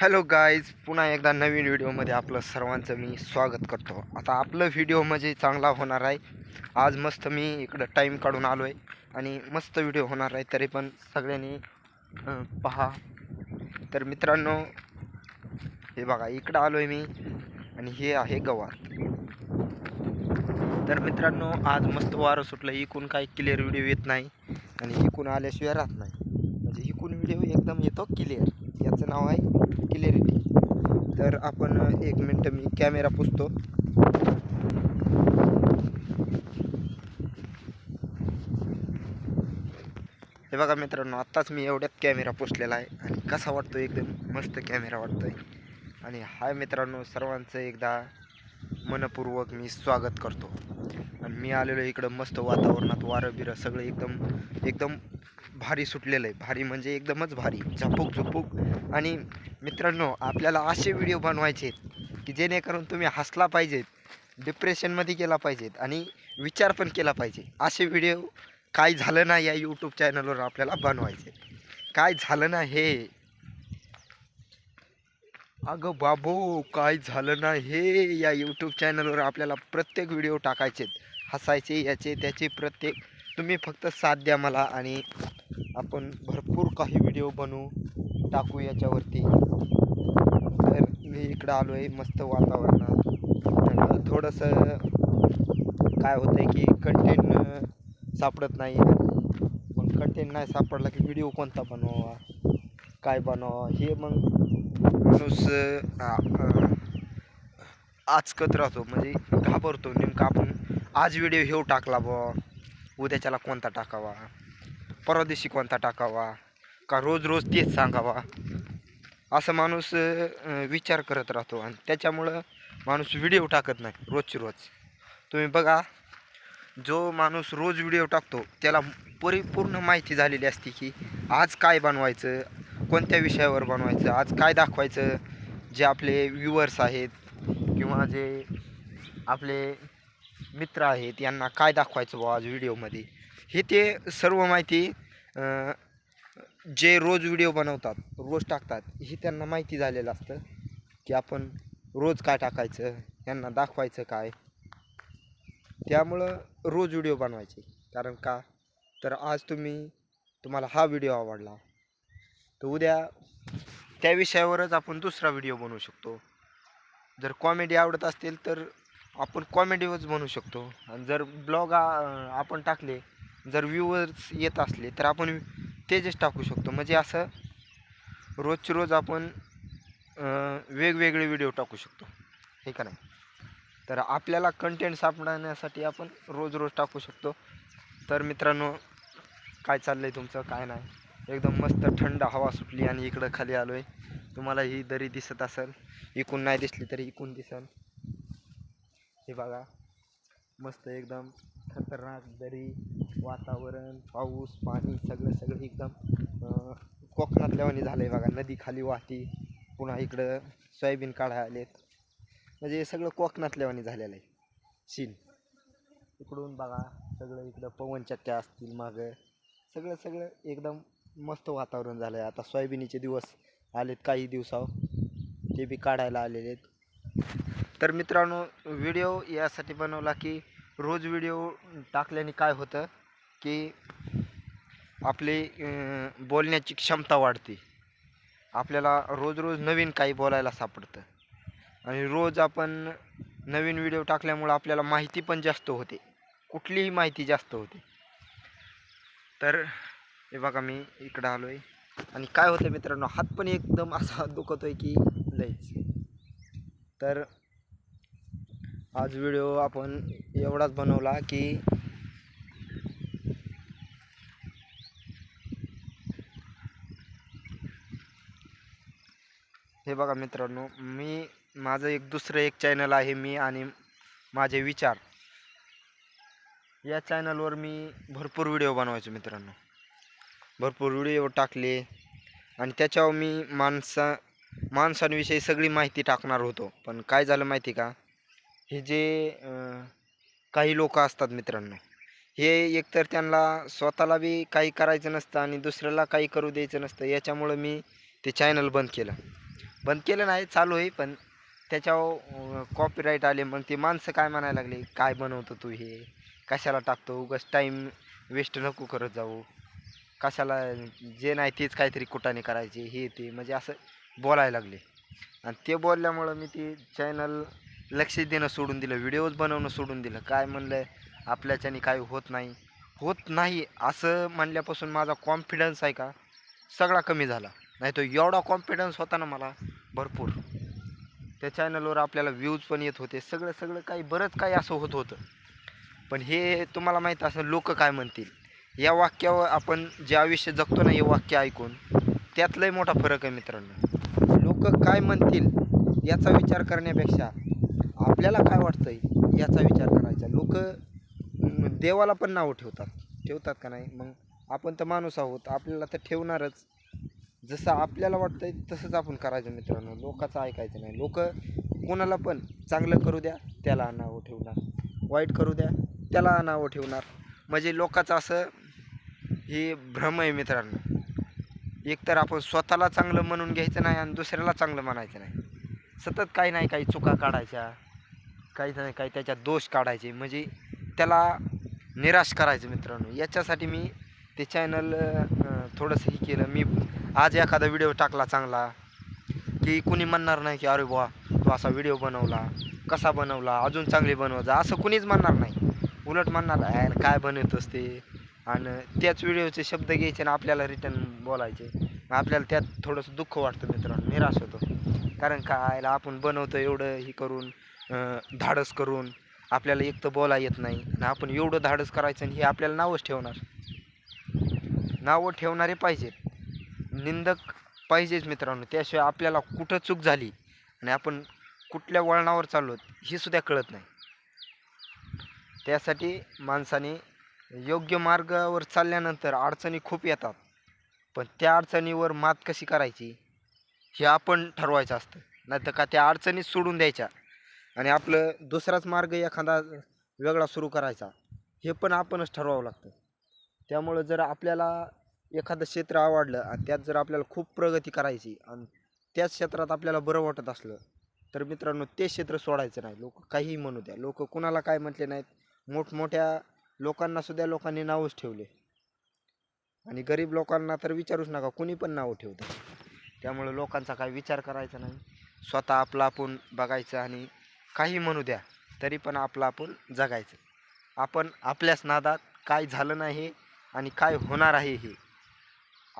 Hello guys पुन्हा एकदा नवीन व्हिडिओमध्ये आपलं सर्वांचं मी स्वागत करतो. आता आपलं व्हिडिओ म्हणजे चांगला होणार आहे. आज मस्त मी इकडं टाईम काढून आलो आहे आणि मस्त व्हिडिओ होणार आहे तरी पण सगळ्यांनी पहा. तर मित्रांनो हे बघा इकडं आलो आहे मी आणि हे आहे गवार. तर मित्रांनो आज मस्त वारं सुटलं इकून काही क्लिअर व्हिडिओ येत नाही आणि इकून आल्याशिवाय राहत नाही. म्हणजे इकून व्हिडिओ एकदम येतो क्लिअर याचं नाव आहे क्लिअरिटी तर आपण एक मिनटं मी कॅमेरा पुसतो. हे बघा मित्रांनो आत्ताच मी एवढ्यात कॅमेरा पुसलेला आहे आणि कसा वाटतो एकदम मस्त कॅमेरा वाटतो आहे आणि हाय मित्रांनो सर्वांचं एकदा मनपूर्वक मी स्वागत करतो. आणि मी आलेलो इकडं मस्त वातावरणात वारं बिरं सगळं एकदम एकदम भारी सुटलेलं आहे. भारी म्हणजे एकदमच भारी. झपूक झुपूक. आणि मित्रांनो आपल्याला असे व्हिडिओ बनवायचे आहेत की जेणेकरून तुम्ही हसला पाहिजेत डिप्रेशनमध्ये गेला पाहिजेत आणि विचार पण केला पाहिजे. असे व्हिडिओ काय झालं ना या यूट्यूब चॅनलवर आपल्याला बनवायचे काय झालं ना हे? अगं बाबू काय झालं ना हे? या यूट्यूब चॅनलवर आपल्याला प्रत्येक व्हिडिओ टाकायचे हसायचे याचे त्याचे प्रत्येक. तुम्ही फक्त साथ द्या मला आणि आपण भरपूर काही व्हिडिओ बनवू टाकू याच्यावरती. तर मी इकडं आलो आहे मस्त वातावरणात. थोडंसं काय होतं आहे की कंटेंट सापडत नाही पण कंटेंट नाही सापडला की व्हिडिओ कोणता बनवावा? काय बनवा हे मग माणूस आचकत राहतो. म्हणजे घाबरतो. नेमकं आपण आज व्हिडिओ हे टाकला बुवा. उद्याच्याला कोणता टाकावा? परदेशी कोणता टाकावा? का रोज रोज तेच सांगावा? असं माणूस विचार करत राहतो आणि त्याच्यामुळं माणूस व्हिडिओ टाकत नाही रोजची रोज. तुम्ही बघा जो माणूस रोज व्हिडिओ टाकतो त्याला परिपूर्ण माहिती झालेली असते की आज काय बनवायचं कोणत्या विषयावर बनवायचं आज काय दाखवायचं जे आपले व्ह्युअर्स आहेत किंवा जे आपले मित्र आहेत यांना काय दाखवायचं बुवा आज व्हिडिओमध्ये हे ते सर्व माहिती जे रोज व्हिडिओ बनवतात रोज टाकतात हे त्यांना माहिती झालेलं असतं की आपण रोज काय टाकायचं यांना दाखवायचं काय. त्यामुळं रोज व्हिडिओ बनवायचे. कारण का? तर आज तुम्ही तुम्हाला हा व्हिडिओ आवडला. तर उद्या त्या विषयावरच आपण दुसरा व्हिडिओ बनवू शकतो. जर कॉमेडी आवडत असतील तर आपण कॉमेडीवरच बनवू शकतो. आणि जर ब्लॉग आपण टाकले जर व्ह्यूवर्स येत असले तर आपण तेजच टाकू शकतो. म्हणजे असं रोजची रोज आपण वेगवेगळे व्हिडिओ टाकू शकतो. हे का नाही? तर आपल्याला कंटेंट सापडण्यासाठी आपण रोज रोज टाकू शकतो. तर मित्रांनो काय चाललं आहे तुमचं? काय नाही? एकदम मस्त थंड हवा सुटली आणि इकडं खाली आलो आहे तुम्हाला ही दरी दिसत असेल. इकून नाही दिसली तरी इकून दिसेल. हे बघा. मस्त एकदम खतरनाक दरी. वातावरण पाऊस पाणी सगळं सगळं एकदम कोकणातल्यावानी झालं आहे बघा. नदी खाली वाहती पुन्हा इकडं सोयाबीन काढायला आलेत. म्हणजे हे सगळं कोकणातल्यावानी झालेलं आहे. सीन इकडून बघा सगळं इकडं पवनचक्क्या असतील मागं. सगळं सगळं एकदम मस्त वातावरण झालं आहे आता सोयाबीनीचे दिवस आलेत काही दिवसावर. ते बी काढायला आलेले आहेत. तर मित्रांनो व्हिडिओ यासाठी बनवला की रोज व्हिडिओ टाकल्याने काय होतं? की आपली बोलण्याची क्षमता वाढते. आपल्याला रोज रोज नवीन काही बोलायला सापडतं. आणि रोज आपण नवीन व्हिडिओ टाकल्यामुळं आपल्याला माहिती पण जास्त होते. कुठलीही माहिती जास्त होते. तर हे बघा मी इकडं आलो आहे आणि काय होतं मित्रांनो हात पण एकदम असा दुखतो आहे की लईच तर आज व्हिडिओ आपण एवढाच बनवला की हे बघा मित्रांनो मी माझं एक दुसरं एक चॅनल आहे मी आणि माझे विचार. या चॅनलवर मी भरपूर व्हिडिओ बनवायचो मित्रांनो. भरपूर व्हिडिओ टाकले आणि त्याच्यावर मी माणसा माणसांविषयी सगळी माहिती टाकणार होतो. पण काय झालं माहिती का? हे जे काही लोक असतात मित्रांनो हे एकतर त्यांना स्वतःला बी काही करायचं नसतं आणि दुसऱ्याला काही करू द्यायचं नसतं. याच्यामुळं मी ते चॅनल बंद केलं. बंद केलं नाही चालू आहे पण त्याच्यावर कॉपीराईट आले मग ते माणसं काय म्हणायला लागले? काय बनवतो तू हे? कशाला टाकतो? उगाच टाईम वेस्ट नको करत जाऊ. कशाला जे नाही तेच काहीतरी कुटाने करायचे हे ते. म्हणजे असं बोलायला लागले. आणि ते बोलल्यामुळं मी ते चॅनल लक्ष देणं सोडून दिलं व्हिडिओज बनवणं सोडून दिलं. काय म्हणलं आपल्याच्याने काही होत नाही. होत नाही असं म्हणल्यापासून माझा कॉन्फिडन्स आहे का? सगळा कमी झाला. नाही तो एवढा कॉन्फिडन्स होता ना मला भरपूर. त्या चॅनलवर आपल्याला व्ह्यूज पण येत होते सगळं सगळं काही बरंच काही असं होत होतं. पण हे तुम्हाला माहीत असं लोक काय म्हणतील? या वाक्यावर आपण जे आयुष्य जगतो ना हे वाक्य ऐकून त्यातलाही मोठा फरक आहे मित्रांनो. लोक काय म्हणतील याचा विचार करण्यापेक्षा आपल्याला काय वाटतंय याचा विचार करायचा. लोक देवाला पण नावं ठेवतात. ठेवतात का नाही? मग आपण तर माणूस आहोत आपल्याला तर ठेवणारच. जसं आपल्याला वाटतंय तसंच आपण करायचं मित्रांनो. लोकांचं ऐकायचं नाही. लोक कोणाला पण चांगलं करू द्या त्याला अनावं ठेवणार. वाईट करू द्या त्याला अनावं ठेवणार. म्हणजे लोकांचं असं हे भ्रम आहे मित्रांनो. एकतर आपण स्वतःला चांगलं म्हणून घ्यायचं नाही आणि दुसऱ्याला चांगलं म्हणायचं नाही. सतत काही नाही काही चुका काढायच्या काही नाही काही त्याच्यात दोष काढायचे. म्हणजे त्याला निराश करायचं मित्रांनो. याच्यासाठी मी ते चॅनल थोडंसं हे केलं. मी आज एखादा व्हिडिओ टाकला चांगला की कुणी म्हणणार नाही की अरे बुवा तू असा व्हिडिओ बनवला कसा बनवला अजून चांगले बनवायचा असं कुणीच म्हणणार नाही. उलट म्हणणार आहे काय बनवत असते आणि त्याच व्हिडिओचे शब्द घ्यायचे आणि आपल्याला रिटर्न बोलायचे. आपल्याला त्यात थोडंसं दुःख वाटतं मित्रांनो निराश होतो. कारण काय आपण बनवतो एवढं हे करून धाडस करून आपल्याला एक तर बोला येत नाही आणि आपण एवढं धाडस करायचं आणि हे आपल्याला नावच ठेवणार. नावं ठेवणारे पाहिजेत. निंदक पाहिजेच मित्रांनो. त्याशिवाय आपल्याला कुठं चूक झाली आणि आपण कुठल्या वळणावर चाललो हे सुद्धा कळत नाही. त्यासाठी माणसाने योग्य मार्गावर चालल्यानंतर अडचणी खूप येतात. पण त्या अडचणीवर मात कशी करायची हे आपण ठरवायचं असतं. नाही तर का त्या अडचणीत सोडून द्यायच्या आणि आपलं दुसराच मार्ग एखादा वेगळा सुरू करायचा हे पण आपणच ठरवावं लागतं. त्यामुळं जर आपल्याला एखादं क्षेत्र आवडलं आणि त्यात जर आपल्याला खूप प्रगती करायची आणि त्याच क्षेत्रात आपल्याला बरं वाटत असलं तर मित्रांनो ते क्षेत्र सोडायचं नाही. लोक काहीही म्हणू द्या. लोक कुणाला काय म्हटले नाहीत. मोठमोठ्या लोकांना सुद्धा लोकांनी नावच ठेवले. आणि गरीब लोकांना तर विचारूच नका कुणी पण नावं ठेवतं. त्यामुळे लोकांचा काही विचार करायचा नाही. स्वतः आपलं आपण बघायचं आणि काही म्हणू द्या तरी पण आपलं आपण जगायचं. आपण आपल्याच नादात काय झालं नाही हे आणि काय होणार आहे हे.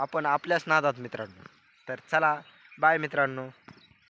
आपण आपल्याच नादात मित्रांनो. तर चला बाय मित्रांनो.